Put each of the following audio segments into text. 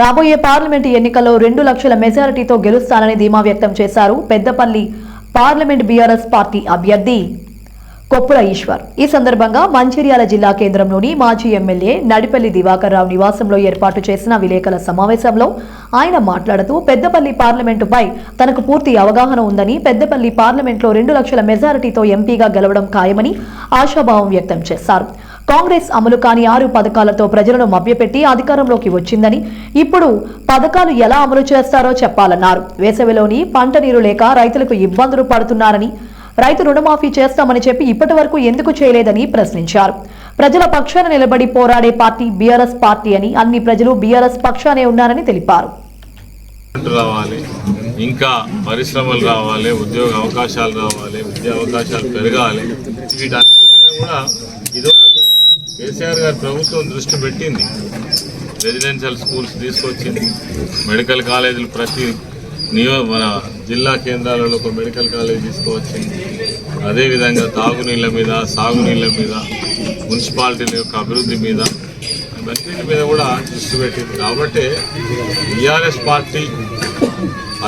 రాబోయే పార్లమెంటు ఎన్నికల్లో రెండు లక్షల మెజారిటీతో గెలుస్తానని ధీమా వ్యక్తం చేశారు పెద్దపల్లి పార్లమెంట్ బీఆర్ఎస్ పార్టీ అభ్యర్థి. కొప్పుల ఈశ్వర్. ఈ సందర్భంగా మంచిర్యాల జిల్లా కేంద్రంలోని మాజీ ఎమ్మెల్యే నడిపల్లి దివాకర్ రావు నివాసంలో ఏర్పాటు చేసిన విలేకరుల సమావేశంలో ఆయన మాట్లాడుతూ పెద్దపల్లి పార్లమెంటుపై తనకు పూర్తి అవగాహన ఉందని పెద్దపల్లి పార్లమెంట్లో రెండు లక్షల మెజారిటీతో ఎంపీగా గెలవడం ఖాయమని ఆశాభావం వ్యక్తం చేశారు. కాంగ్రెస్ అమలు కాని ఆరు పథకాలతో ప్రజలను మభ్యపెట్టి అధికారంలోకి వచ్చిందని ఇప్పుడు పథకాలు ఎలా అమలు చేస్తారో చెప్పాలన్నారు. వేసవిలోని పంట నీరు లేక రైతులకు ఇబ్బందులు పడుతున్నారని రైతు రుణమాఫీ చేస్తామని చెప్పి ఇప్పటి వరకు ఎందుకు చేయలేదని ప్రశ్నించారు. ప్రజల పక్షాన నిలబడి పోరాడే పార్టీ బీఆర్ఎస్ పార్టీ అని అన్ని ప్రజలు బీఆర్ఎస్ పక్షానే ఉన్నారని తెలిపారు. రావాలి ఇంకా పరిశ్రమలు రావాలి ఉద్యోగ అవకాశాలు రావాలి విద్యా అవకాశాలు పెరగాలి. వీటన్నిటి మీద కూడా ఇదివరకు కేసీఆర్ గారి ప్రభుత్వం దృష్టి పెట్టింది. రెసిడెన్షియల్ స్కూల్స్ తీసుకొచ్చింది మెడికల్ కాలేజీలు ప్రతి నియో మన జిల్లా కేంద్రాలలో ఒక మెడికల్ కాలేజ్ తీసుకువచ్చింది అదేవిధంగా తాగునీళ్ళ మీద సాగునీళ్ళ మీద మున్సిపాలిటీల యొక్క అభివృద్ధి మీద ఇవన్నిటి మీద కూడా దృష్టి పెట్టింది. కాబట్టి టీఆర్ఎస్ పార్టీ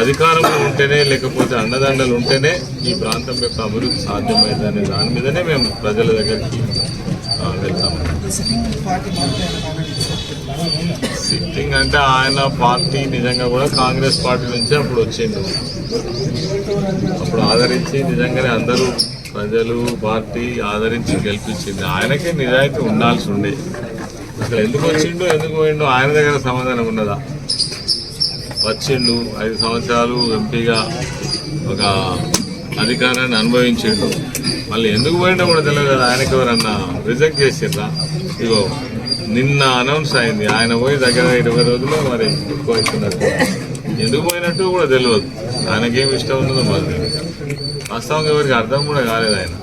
అధికారంలో ఉంటేనే లేకపోతే అండదండలు ఉంటేనే ఈ ప్రాంతం యొక్క అభివృద్ధి సాధ్యమైందనే దాని మీదనే మేము ప్రజల దగ్గరికి వెళ్తాము సిట్టింగ్ అంటే ఆయన పార్టీ నిజంగా కూడా కాంగ్రెస్ పార్టీ నుంచి అప్పుడు వచ్చిండు. అప్పుడు ఆదరించి నిజంగానే అందరూ ప్రజలు పార్టీ ఆదరించి గెలిపించింది. ఆయనకే నిజాయితీ ఉండాల్సి ఉండే. అసలు ఎందుకు వచ్చిండు ఎందుకు పోయిండు ఆయన దగ్గర సమాధానం ఉన్నదా? వచ్చిండు ఐదు సంవత్సరాలు ఎంపీగా ఒక అధికారాన్ని అనుభవించిండు. మళ్ళీ ఎందుకు పోయిండో కూడా తెలియదు కదా ఆయనకి ఎవరన్నా రిజెక్ట్ చేసిండ్రా? ఇగో నిన్న అనౌన్స్ అయింది. ఆయన పోయి దగ్గర ఇరవై రోజులు మరి ఎక్కువ అవుతున్నట్టు ఎందుకు పోయినట్టు కూడా తెలియదు ఆయనకేం ఇష్టం ఉన్నదో మరి వాస్తవంగా ఎవరికి అర్థం కూడా కాలేదు ఆయన.